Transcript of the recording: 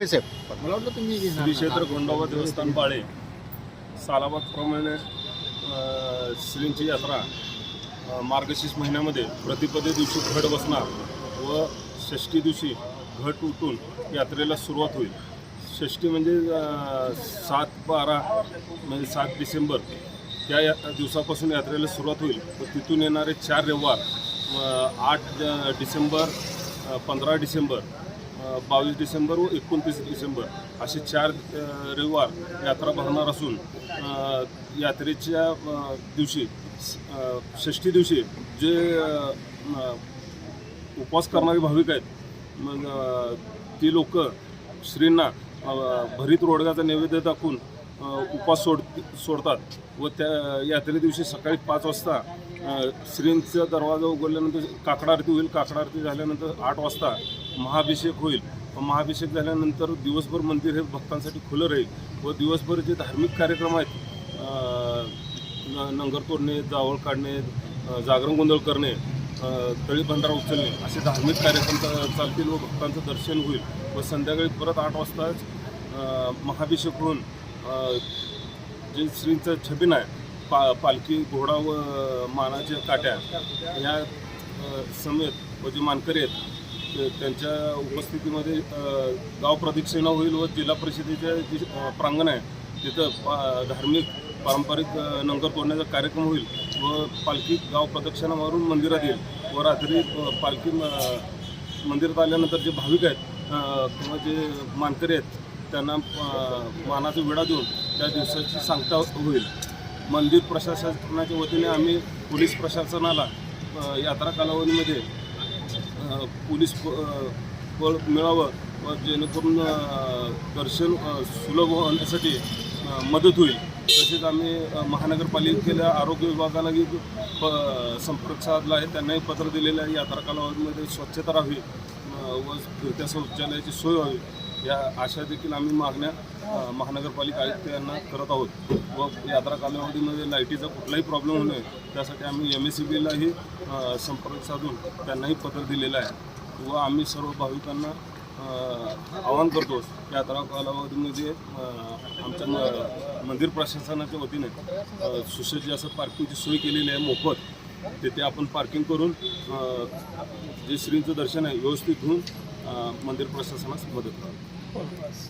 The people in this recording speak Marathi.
साहेब. मला वाटलं तुम्ही श्री क्षेत्र गोंडाबा देवस्थान बाळे सालाबादप्रमाणे श्रींची यात्रा मार्गशीर्ष महिन्यामध्ये प्रतिपदे दिवशी घट बसणार व षष्ठी दिवशी घट उठून यात्रेला सुरुवात होईल. षष्ठी म्हणजे सात बारा म्हणजे सात डिसेंबर त्या या दिवसापासून यात्रेला सुरुवात होईल. व तिथून येणारे चार रविवार आठ डिसेंबर पंधरा डिसेंबर बावीस डिसेंबर व एकोणतीस डिसेंबर असे चार रविवार यात्रा भरणार असून यात्रेच्या दिवशी षष्ठी दिवशी जे उपवास करणारे भाविक आहेत मग ती लोक श्रींना भरीत रोडगाचा नैवेद्य दाखवून उपवास सोड सोडतात व त्या यात्रे दिवशी सकाळी पाच वाजता श्रींचा दरवाजा उघडल्यानंतर काकडा आरती होईल. काकडा आरती झाल्यानंतर आठ वाजता महाभिषेक होईल. व महाभिषेक झाल्यानंतर दिवसभर मंदिर हे भक्तांसाठी खुलं राहील. व दिवसभर जे धार्मिक कार्यक्रम आहेत न- नंगर तोडणे जावळ काढणे जागरण गोंधळ करणे तळी भंडारा उचलणे असे धार्मिक कार्यक्रम चालतील व भक्तांचं दर्शन होईल. व संध्याकाळी परत आठ वाजताच महाभिषेक होऊन जे श्रींचं छबिन आहे पा पालखी घोडा व मानाच्या काट्या या समेत व जे मानकरी आहेत त्यांच्या उपस्थितीमध्ये गाव प्रदक्षिणा होईल व जिल्हा परिषदेचे जे प्रांगण आहे तिथं पा धार्मिक पारंपरिक नंगर तोडण्याचा कार्यक्रम होईल व पालखी गाव प्रदक्षिणा मारून मंदिरात येईल व रात्री पालखी म- मंदिरात आल्यानंतर जे भाविक आहेत किंवा जे मानकरी आहेत त्यांना मानाचा विडा देऊन त्या दिवसाची सांगता होईल. मंदिर प्रशासनाच्या वतीने आम्ही पोलीस प्रशासनाला यात्रा कालावधीमध्ये पोलीस बळ मिळावं व जेणेकरून दर्शन सुलभ होण्यासाठी मदत होईल. तसेच आम्ही महानगरपालिकेला आरोग्य विभागालाही प- संपर्क साधला आहे. त्यांनाही पत्र दिलेलं आहे. यात्रा कालावधीमध्ये स्वच्छता राहावी व फिरत्या शौचालयाची सोय व्हावी. या अशा देखील आम्ही मागण्या महानगरपालिका आयुक्त यांना करत आहोत. व यात्रा कालावधीमध्ये लाईटीचा कुठलाही प्रॉब्लेम होऊ नये त्यासाठी आम्ही एम एस सी बीलाही संपर्क साधून त्यांनाही पत्र दिलेलं आहे. व आम्ही सर्व भाविकांना आवाहन करतो यात्रा कालावधीमध्ये आमच्या मंदिर प्रशासनाच्या वतीने सुसज्ज असं पार्किंगची सोय केलेली आहे मोफत. तिथे आपण पार्किंग करून जे श्रींचं दर्शन आहे व्यवस्थित घेऊन मंदिर प्रशासनास मदत करावी